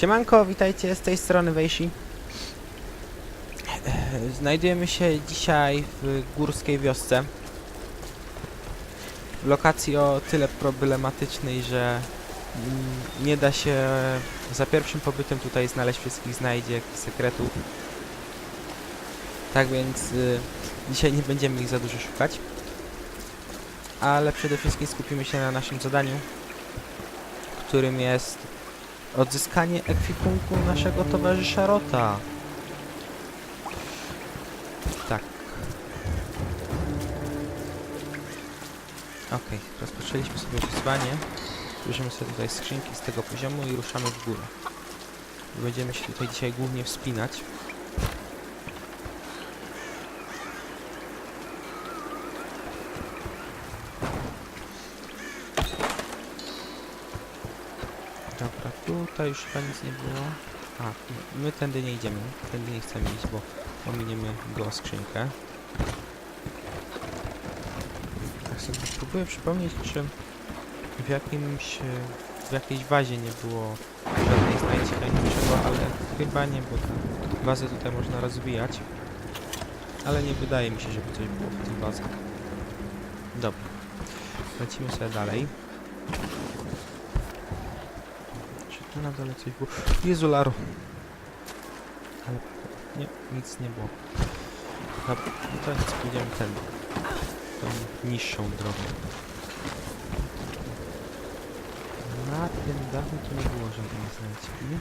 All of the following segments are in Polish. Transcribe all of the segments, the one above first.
Siemanko, witajcie z tej strony Wejsi. E, Znajdujemy się dzisiaj w górskiej wiosce. W lokacji o tyle problematycznej, że mm, nie da się za pierwszym pobytem tutaj znaleźć wszystkich znajdziek, sekretów. Tak więc y, dzisiaj nie będziemy ich za dużo szukać. Ale przede wszystkim skupimy się na naszym zadaniu, którym jest odzyskanie ekwipunku naszego towarzysza Rota. Tak. Okej, rozpoczęliśmy sobie wyzwanie. Bierzemy sobie tutaj skrzynki z tego poziomu i ruszamy w górę. Będziemy się tutaj dzisiaj głównie wspinać. Dobra, tutaj już chyba nic nie było. A, my- tędy nie idziemy. Tędy nie chcemy iść, bo ominiemy go skrzynkę. Tak sobie próbuję przypomnieć, czy w jakimś, w jakiejś wazie nie było żadnej znajdźki ani niczego, ale chyba nie, bo wazę tutaj można rozwijać. Ale nie wydaje mi się, żeby coś było w tych wazach. Dobra. Lecimy sobie dalej. Czy tu na dole coś było? Jezu, Laro. Ale nie, nic nie było. Dobra, no to nic, pójdziemy tędy. Tą niższą drogą. Na tym dachu tu nie było żadnej znajdźki. Nie.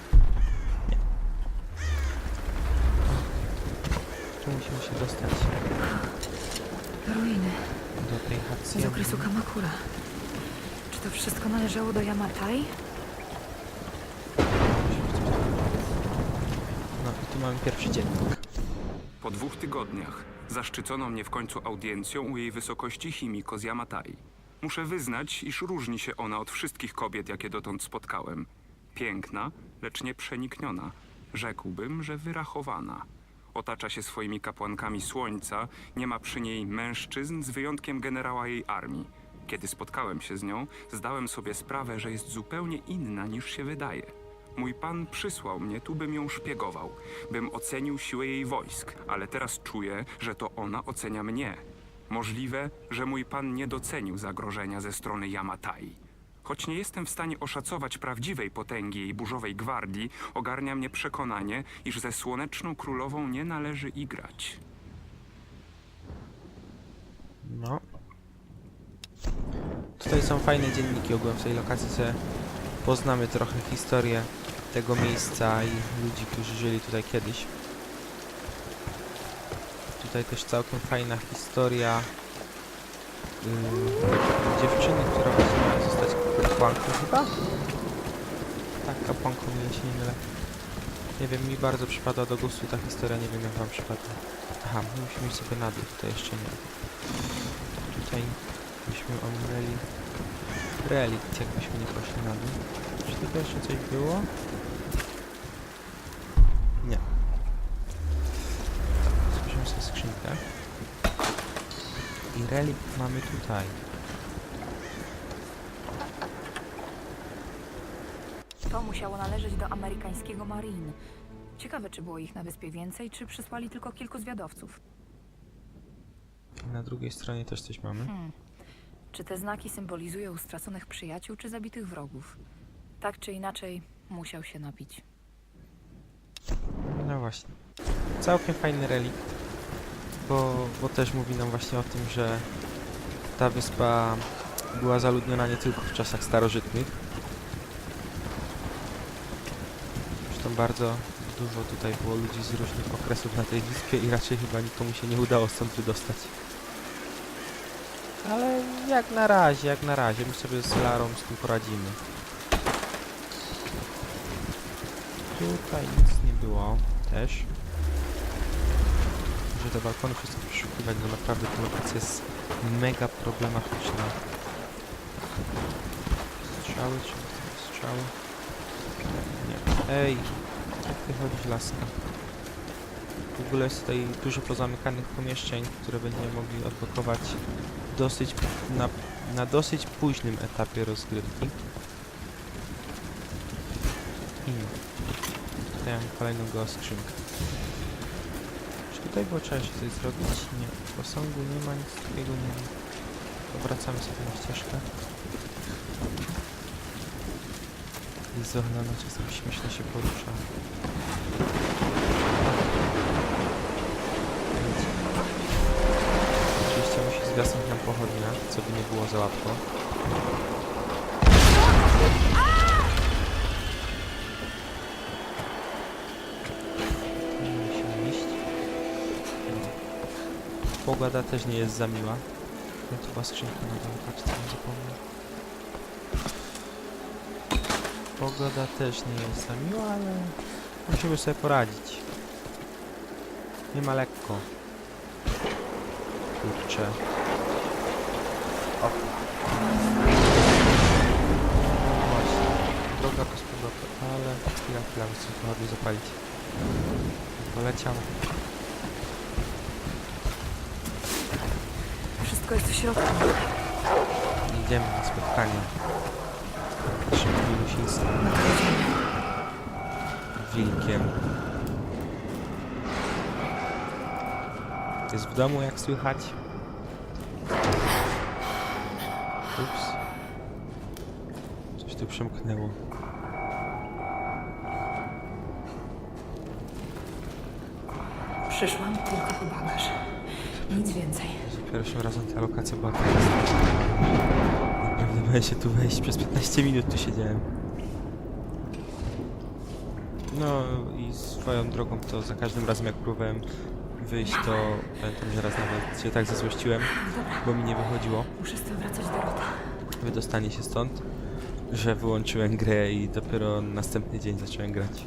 Tu musimy się dostać Ruiny do tej z okresu Hatsuyama. Kamakura. Czy to wszystko należało do Yamatai? No i tu mamy pierwszy dziennik. Po dwóch tygodniach zaszczycono mnie w końcu audiencją u jej wysokości Himiko z Yamatai. Muszę wyznać, iż różni się ona od wszystkich kobiet, jakie dotąd spotkałem. Piękna, lecz nie przenikniona. Rzekłbym, że wyrachowana. Otacza się swoimi kapłankami słońca, nie ma przy niej mężczyzn z wyjątkiem generała jej armii. Kiedy spotkałem się z nią, zdałem sobie sprawę, że jest zupełnie inna niż się wydaje. Mój pan przysłał mnie tu, bym ją szpiegował, bym ocenił siłę jej wojsk, ale teraz czuję, że to ona ocenia mnie. Możliwe, że mój pan nie docenił zagrożenia ze strony Yamatai. Choć nie jestem w stanie oszacować prawdziwej potęgi jej burzowej gwardii, ogarnia mnie przekonanie, iż ze słoneczną królową nie należy igrać. No. Tutaj są fajne dzienniki ogółem w tej lokacji, sobie poznamy trochę historię tego miejsca i ludzi, którzy żyli tutaj kiedyś. Tutaj też całkiem fajna historia yy, dziewczyny, która miała zostać kapłanką chyba? Tak, kapłanką, o ile się nie mylę. Nie wiem, mi bardzo przypada do gustu ta historia, nie wiem jak wam przypadła. Aha, my musimy sobie na dół, tutaj jeszcze nie. Tutaj byśmy ominęli relikt, jakbyśmy nie poszli na dół. Czy tutaj jeszcze coś było? Nie. Spojrzymy sobie skrzynkę. I relikt mamy tutaj. To musiało należeć do amerykańskiego Marine. Ciekawe, czy było ich na wyspie więcej, czy przysłali tylko kilku zwiadowców. Na drugiej stronie też coś mamy. Hmm. Czy te znaki symbolizują straconych przyjaciół, czy zabitych wrogów? Tak czy inaczej, musiał się napić. No właśnie. Całkiem fajny relikt, bo, bo też mówi nam właśnie o tym, że ta wyspa była zaludniona nie tylko w czasach starożytnych. Zresztą bardzo dużo tutaj było ludzi z różnych okresów na tej wyspie i raczej chyba nikomu się nie udało stąd wydostać. Ale jak na razie, jak na razie, my sobie z Larą z tym poradzimy. Tutaj nic nie było też. Muszę te balkony wszystkie przeszukiwać, bo naprawdę ta lokacja jest mega problematyczna. Strzały, czy strzały? Nie. Ej, jak ty chodzisz laska? W ogóle jest tutaj dużo pozamykanych pomieszczeń, które będziemy mogli odblokować dosyć na, na dosyć późnym etapie rozgrywki. Chin. Mam kolejną geoskrzynkę. Czy tutaj było trzeba się coś zrobić? Nie. Posągu nie ma, nic takiego nie ma. Powracamy sobie na ścieżkę. Jest zochylona, czasem śmiesznie się porusza. Oczywiście musi zgasnąć nam pochodnia, co by nie było za łatwo. Pogoda też nie jest za miła. No to była skrzynka na dole, patrzcie, nie zapomnę. Pogoda też nie jest za miła, ale musimy sobie poradzić. Nie ma lekko. Kurczę. O. No właśnie. Droga bez ale chwila, chwila, muszę zapalić. Poleciał. Wszystko jest w środku. Idziemy na spotkanie. Naszym milusińskim wilkiem. Jest w domu, jak słychać. Ups. Coś tu przemknęło. Przyszłam tylko po bagaż. Nic więcej. Pierwszym razem ta lokacja była taka Naprawdę boję się tu wejść. Przez 15 minut tu siedziałem. No i swoją drogą to za każdym razem jak próbowałem wyjść, to pamiętam, że raz nawet się tak zezłościłem, bo mi nie wychodziło Muszę z tym wracać do Rota. wydostanie się stąd, że wyłączyłem grę i dopiero następny dzień zacząłem grać.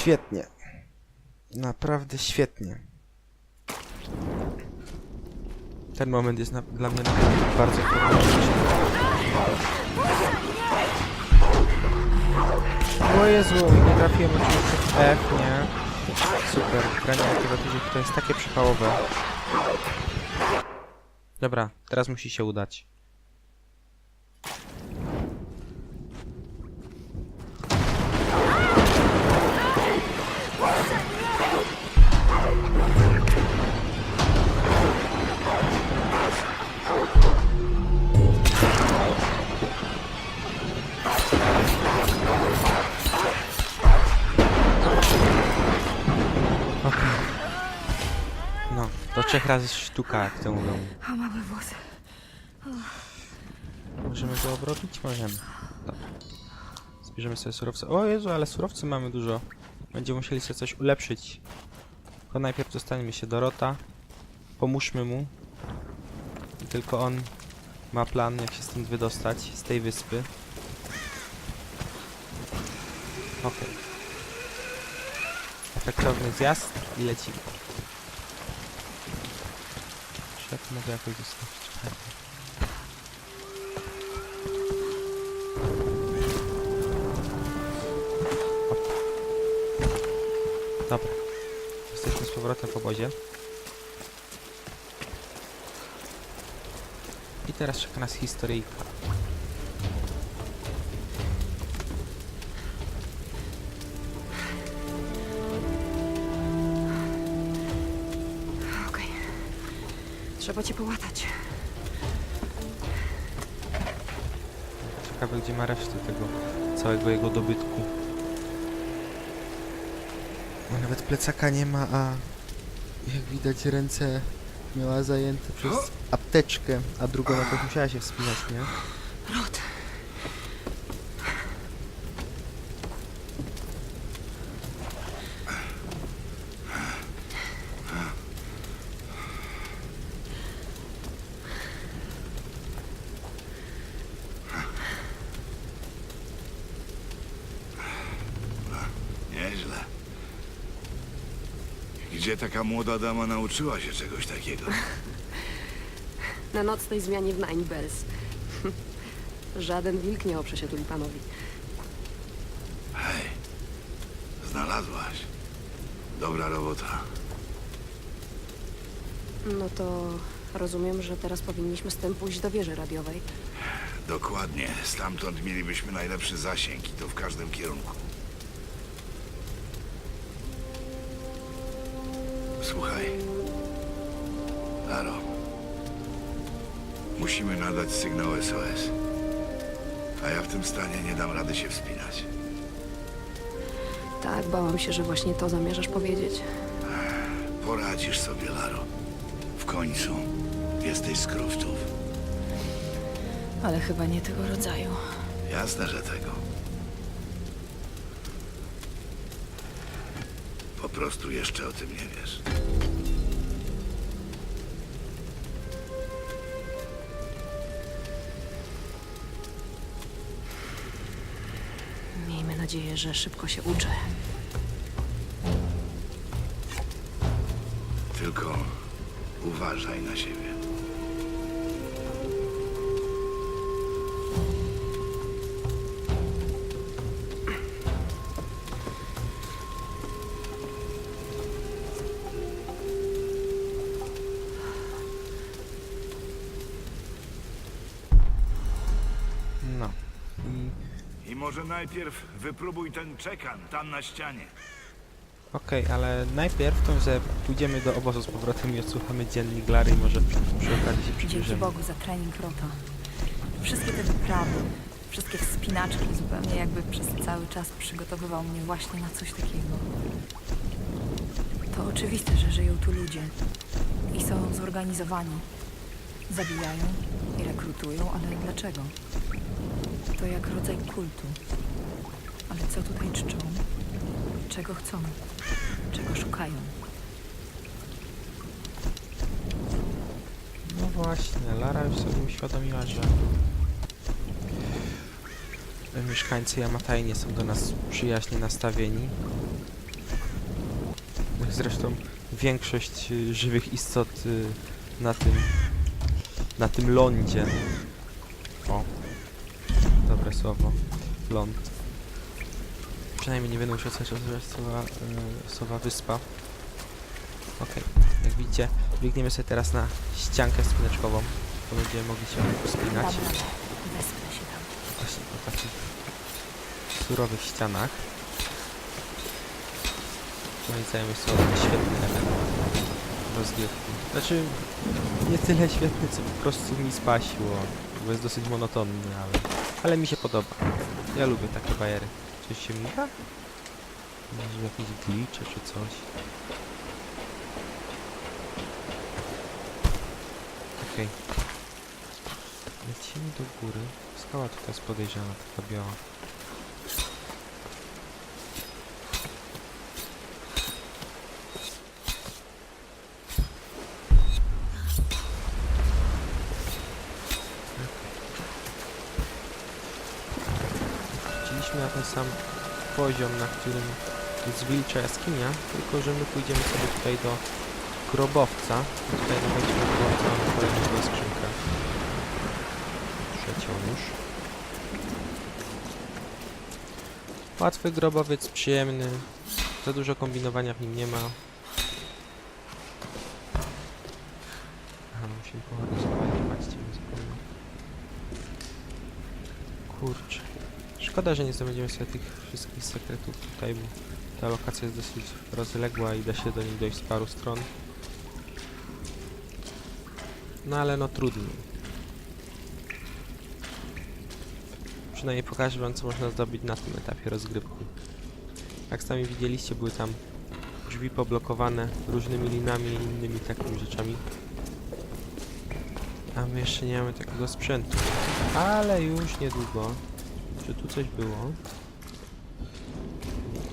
Świetnie. Naprawdę świetnie. Ten moment jest na, dla mnie naprawdę bardzo problematyczny. O Jezu, nie trafiłem oczywiście w F, nie? Super, granie na klawiaturze to jest takie przypałowe. Dobra, teraz musi się udać. To trzech razy sztuka, jak to mówią. A małe włosy. Możemy go obrobić? Możemy. Dobra. Zbierzemy sobie surowce. O Jezu, ale surowcy mamy dużo. Będziemy musieli sobie coś ulepszyć. Tylko najpierw dostaniemy się do Rota. Pomóżmy mu. I tylko on ma plan, jak się stąd wydostać, z tej wyspy. Okej. Efektowny zjazd i lecimy. To mogę jakoś zostawić? Dobra. Jesteśmy z powrotem w obozie. I teraz czeka nas historyjka. Trzeba cię połatać. Ciekawe gdzie ma resztę tego całego jego dobytku. Bo nawet plecaka nie ma, a jak widać ręce miała zajęte przez apteczkę, a drugą jakoś musiała się wspinać, nie? Rot. Gdzie taka młoda dama nauczyła się czegoś takiego? Na nocnej zmianie w Nine Bells. Żaden wilk nie oprze się tulipanowi. Znalazłaś. Dobra robota. No to rozumiem, że teraz powinniśmy z tym pójść do wieży radiowej. Dokładnie. Stamtąd mielibyśmy najlepszy zasięg i to w każdym kierunku. Słuchaj. Laro. Musimy nadać sygnał SOS. A ja w tym stanie nie dam rady się wspinać. Tak, bałam się, że właśnie to zamierzasz powiedzieć. Poradzisz sobie, Laro. W końcu jesteś z Croftów. Ale chyba nie tego rodzaju. Jasne, że tego. Po prostu jeszcze o tym nie wiesz. Miejmy nadzieję, że szybko się uczę. Tylko uważaj na siebie. Może najpierw wypróbuj ten czekan tam na ścianie. Okej, ale najpierw to, że pójdziemy do obozu z powrotem i odsłuchamy dziennik Glary i może przy, okazji się Dzięki. Bogu za trening Rota. Wszystkie te wyprawy, wszystkie wspinaczki, zupełnie jakby przez cały czas przygotowywał mnie właśnie na coś takiego. To oczywiste, że żyją tu ludzie i są zorganizowani. Zabijają i rekrutują, ale dlaczego? To jak rodzaj kultu. Ale co tutaj czczą? Czego chcą? Czego szukają? No właśnie, Lara już sobie uświadomiła, że mieszkańcy Yamatai nie są do nas przyjaźnie nastawieni. Zresztą większość żywych istot y, na tym na tym lądzie. Dobre słowo. Ląd. Przynajmniej nie będę musiał coś nazywać słowa, y, słowa wyspa. Okej, jak widzicie, biegniemy sobie teraz na ściankę spinaczkową, to będziemy mogli się wspinać właśnie po takich surowych ścianach. Moim zdaniem jest to świetny element rozgrywki. Znaczy, nie tyle świetny, co po prostu mi spasiło, bo jest dosyć monotonny, ale, ale mi się podoba. Ja lubię takie bajery. Coś się miga? Może jakieś glitche czy coś? Okej. Lecimy do góry. Skała tutaj jest podejrzana, taka biała. Wróciliśmy na ten sam poziom, na którym jest wilcza jaskinia, tylko że my pójdziemy sobie tutaj do grobowca. Tutaj na wejściu do grobowca mamy kolejną skrzynkę. Trzecią już. Łatwy grobowiec, przyjemny. Za dużo kombinowania w nim nie ma. Aha, musimy pochodzić, nie patrzcie, nie zapomnę. Kurczę. Szkoda, że nie zdobędziemy sobie tych wszystkich sekretów tutaj, bo ta lokacja jest dosyć rozległa i da się do niej dojść z paru stron. No ale no trudno. Przynajmniej pokażę wam co można zdobyć na tym etapie rozgrywki. Jak sami widzieliście, były tam drzwi poblokowane różnymi linami i innymi takimi rzeczami. A my jeszcze nie mamy takiego sprzętu. Ale już niedługo. Czy tu coś było?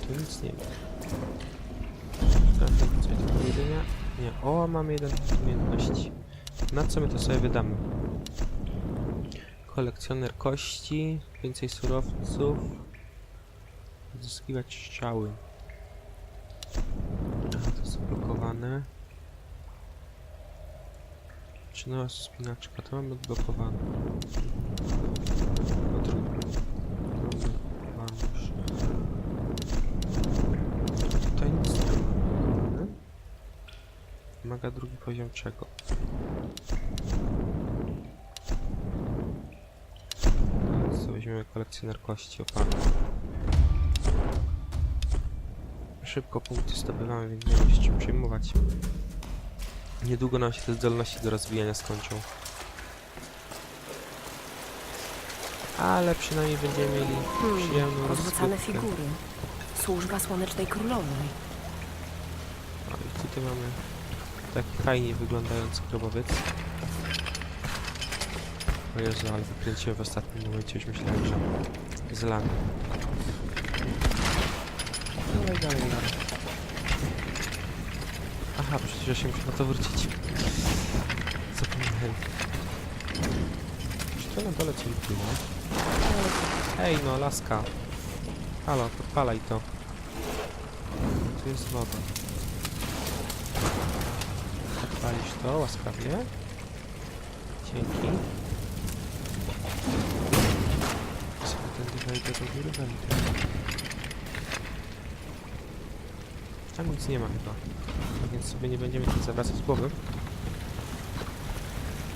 Tu nic nie ma. Trafię coś do powiedzenia? Nie. O, mamy jeden umiejętności. Na co my to sobie wydamy? Kolekcjoner kości, więcej surowców, zyskiwać. Aha, to jest zablokowane. Czy nowa spinaczka? To mamy odblokowane. No trudno. Mamy odblokowane już. A drugi poziom czego? Co weźmiemy kolekcjoner kości opalne. Szybko punkty zdobywamy, więc nie ma się czym przejmować. Niedługo nam się te zdolności do rozwijania skończą. Ale przynajmniej będziemy mieli przyjemną Hmm, pozłacane rozrywkę. figury. Służba Słonecznej Królowej. No i tutaj mamy taki fajnie wyglądający grobowiec. O Jezu, ale wykręciłem w ostatnim momencie, już myślałem, że zlamy. Dalej, dalej, dalej. Aha, przecież ja się muszę na to wrócić. Zapomniałem. Czy to na dole coś było? Ej, no, laska. Halo, podpalaj to. Tu jest woda. Odpalisz to łaskawie. Dzięki. Sobie tędy wejdę do góry, wejdę. Tam nic nie ma chyba. A więc sobie nie będziemy tym zawracać głowy.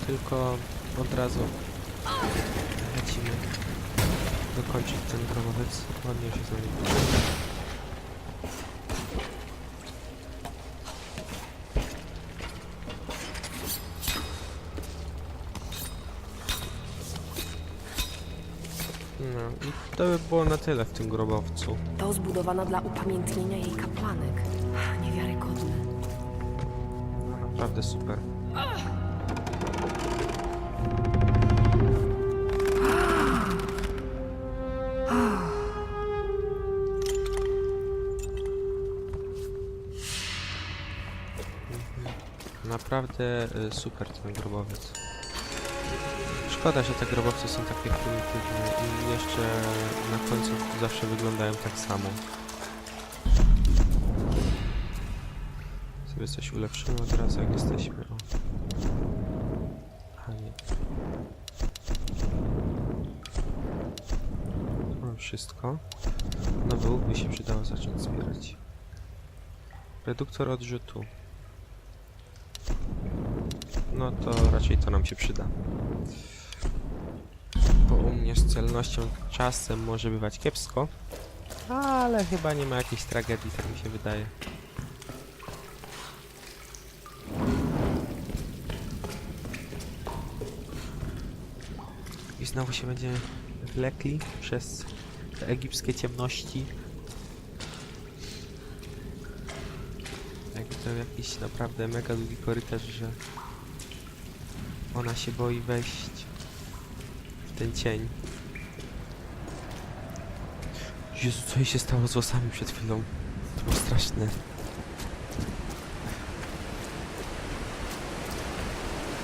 Tylko od razu lecimy dokończyć ten gromowiec. Ładnie się sobie to by było na tyle w tym grobowcu. To zbudowana dla upamiętnienia jej kapłanek. Niewiarygodne. Naprawdę super. Naprawdę y, super ten grobowiec. Szkoda, że te grobowce są takie prymitywne i jeszcze na końcu zawsze wyglądają tak samo. Sobie coś ulepszymy od razu jak jesteśmy. O. A nie. Mam wszystko. Nowy łuk by się przydało zacząć zbierać. Reduktor odrzutu. No to raczej to nam się przyda. Bo u mnie z celnością czasem może bywać kiepsko. Ale chyba nie ma jakiejś tragedii, tak mi się wydaje. I znowu się będziemy wlekli przez te egipskie ciemności. Jakby to jakiś naprawdę mega długi korytarz, że ona się boi wejść ten cień. Jezu, co jej się stało z włosami przed chwilą? To było straszne.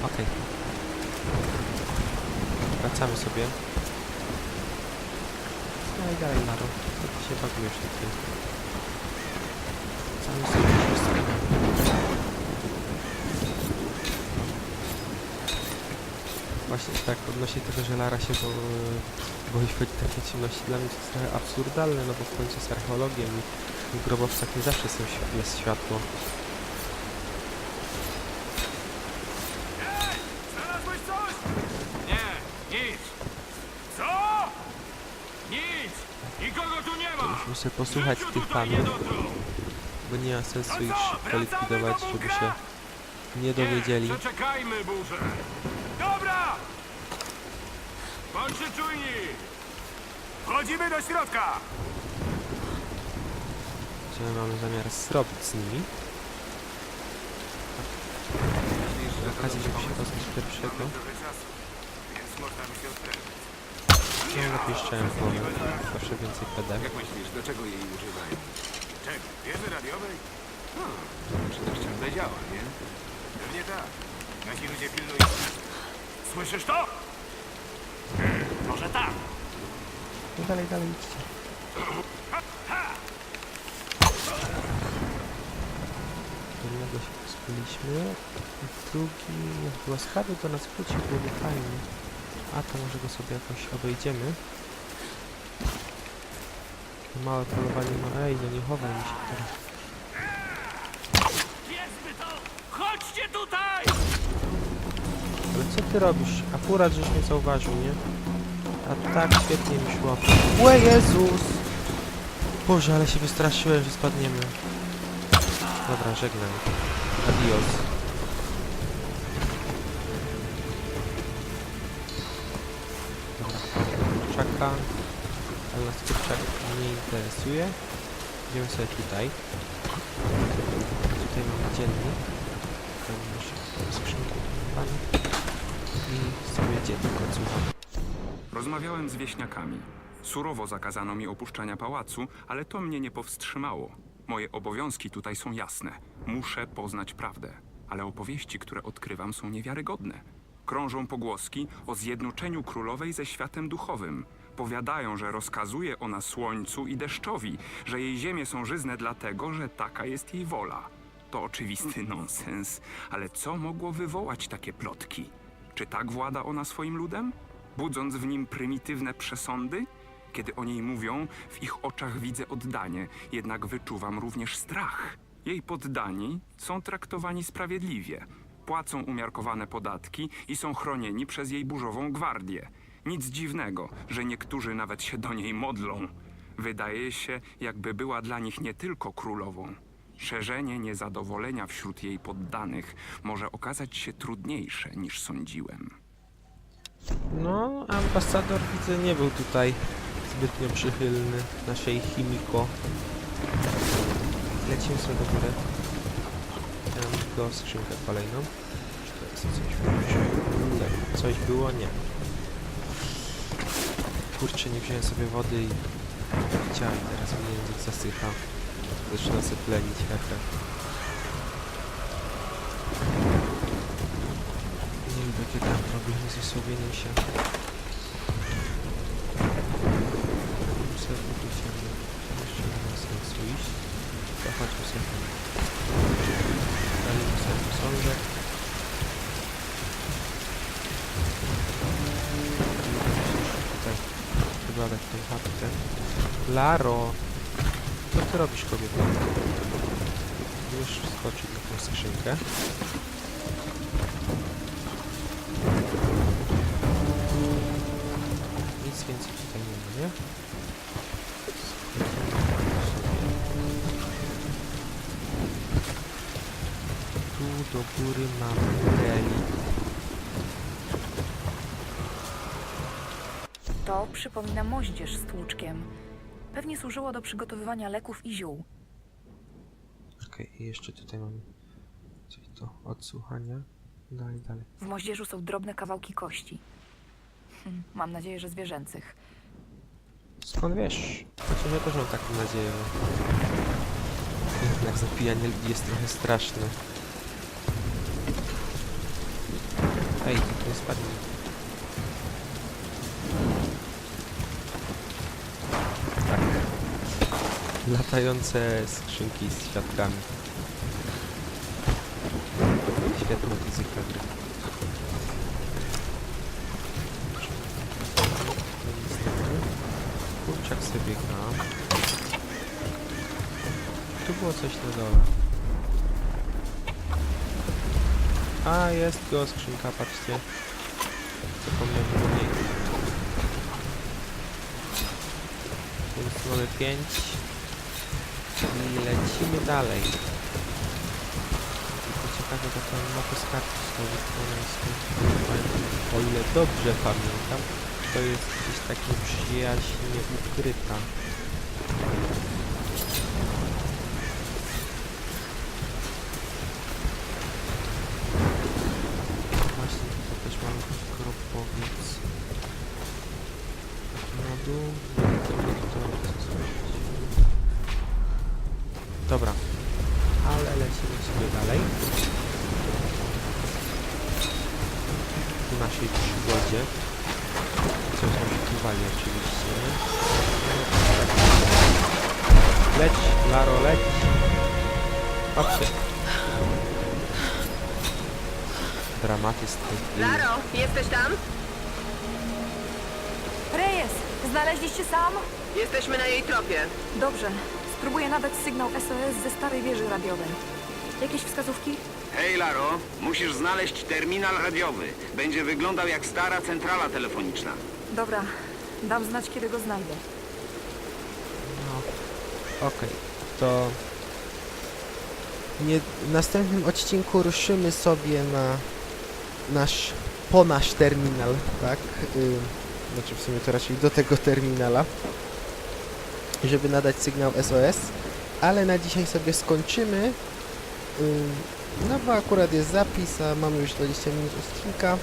Okej. Wracamy sobie. No i dalej, ty się bagujesz tutaj? Wracamy sobie wszystko. Właśnie tak, odnośnie tego, że Lara się bo, boi wchodzić w takie ciemności, dla mnie to jest trochę absurdalne, no bo w końcu jest archeologiem i w grobowcach nie zawsze są, jest światło. Sobie posłuchać tych panów, bo nie ma sensu ich likwidować, żeby się nie dowiedzieli. Przeczekajmy burzę. Bądźcie czujni! Wchodzimy do środka! co my mamy zamiar zrobić z nimi. Przy okazji, żeby się pozbyć pierwszego, Więc można mi się odprężyć. no lepiej szczałem w głowę, zawsze więcej PD. Jak myślisz, do czego jej używają? Czego? Wieży radiowej? Przecież ciągle działa, nie? Pewnie tak. Nasi ludzie pilnują. Słyszysz to? Może tak. No dalej, dalej idźcie. Jednego się pozbyliśmy, drugi jak łaskawy do nas wrócił, byłoby fajnie. A to może go sobie jakoś obejdziemy. Małe polowanie, no ej, no nie chowaj mi się teraz. Chodźcie Ale co ty robisz? Akurat żeś mnie zauważył, nie? A tak świetnie mi szło. Łe Jezus! Boże, ale się wystraszyłem, że spadniemy. Dobra, żegnam. Adios. Kurczaka. Ale nas kurczak nie interesuje. Idziemy sobie tutaj. Tutaj mamy dziennik. Nasze skrzynki odblokowane. I sobie dziennik odsłucham. Rozmawiałem z wieśniakami. Surowo zakazano mi opuszczania pałacu, ale to mnie nie powstrzymało. Moje obowiązki tutaj są jasne. Muszę poznać prawdę. Ale opowieści, które odkrywam, są niewiarygodne. Krążą pogłoski o zjednoczeniu królowej ze światem duchowym. Powiadają, że rozkazuje ona słońcu i deszczowi, że jej ziemie są żyzne dlatego, że taka jest jej wola. To oczywisty nonsens, ale co mogło wywołać takie plotki? Czy tak włada ona swoim ludem? Budząc w nim prymitywne przesądy? Kiedy o niej mówią, w ich oczach widzę oddanie, jednak wyczuwam również strach. Jej poddani są traktowani sprawiedliwie, płacą umiarkowane podatki i są chronieni przez jej burzową gwardię. Nic dziwnego, że niektórzy nawet się do niej modlą. Wydaje się, jakby była dla nich nie tylko królową. Szerzenie niezadowolenia wśród jej poddanych może okazać się trudniejsze niż sądziłem. No, ambasador widzę nie był tutaj zbytnio przychylny naszej chimiko. Lecimy sobie do góry. Mam tylko skrzynkę kolejną. Czy to jest coś? Tutaj coś było? Nie. Kurczę, nie wziąłem sobie wody i chciałem. Teraz mi język zasycha. Zaczyna się plenić. Hehe. Kiedy mam problemy z osłabieniem się. Sobie tu się jeszcze nie ma sensu iść. To chodźmy sobie tam. Dajmy sobie posążek. Tutaj wybadać tę chatkę. Laro! Co ty robisz, kobieto? Już skoczyć na tą skrzynkę. Więcej tutaj nie ma, nie? Tu do góry mamy relik. To przypomina moździerz z tłuczkiem. Pewnie służyło do przygotowywania leków i ziół. Okej, i jeszcze tutaj mamy coś do odsłuchania. Dalej, dalej. W moździerzu są drobne kawałki kości. Hm, mam nadzieję, że zwierzęcych. Skąd wiesz? Chociaż ja też mam taką nadzieję. Jednak zapijanie ludzi jest trochę straszne. Ej, to jest spadnie. Tak. Latające skrzynki z świadkami. Świetna fizyka gry. Kurczak sobie gra. Tu na dole. A, jest go skrzynka, patrzcie. Zapomniałem o niej. Więc mamy 5. I lecimy dalej. Tylko ciekawe, że ta mapa z karty znowu o ile dobrze pamiętam, to jest gdzieś tak nieprzyjaźnie ukryta. Laro, jesteś tam? Reyes! Znaleźliście sam? Jesteśmy na jej tropie. Dobrze. Spróbuję nadać sygnał SOS ze starej wieży radiowej. Jakieś wskazówki? Hej, Laro, musisz znaleźć terminal radiowy. Będzie wyglądał jak stara centrala telefoniczna. Dobra, dam znać, kiedy go znajdę. No, okej, to nie, w następnym odcinku ruszymy sobie na nasz, po nasz terminal, tak? Y, znaczy w sumie to raczej do tego terminala, żeby nadać sygnał SOS, ale na dzisiaj sobie skończymy, y, no bo akurat jest zapis, a mamy już 20 minut odcinka.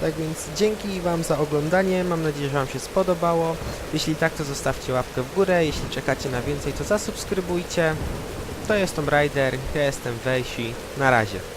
Tak więc dzięki Wam za oglądanie, mam nadzieję, że Wam się spodobało. Jeśli tak, to zostawcie łapkę w górę, jeśli czekacie na więcej, to zasubskrybujcie. To jest Tom Rider, ja jestem Wejsi, na razie.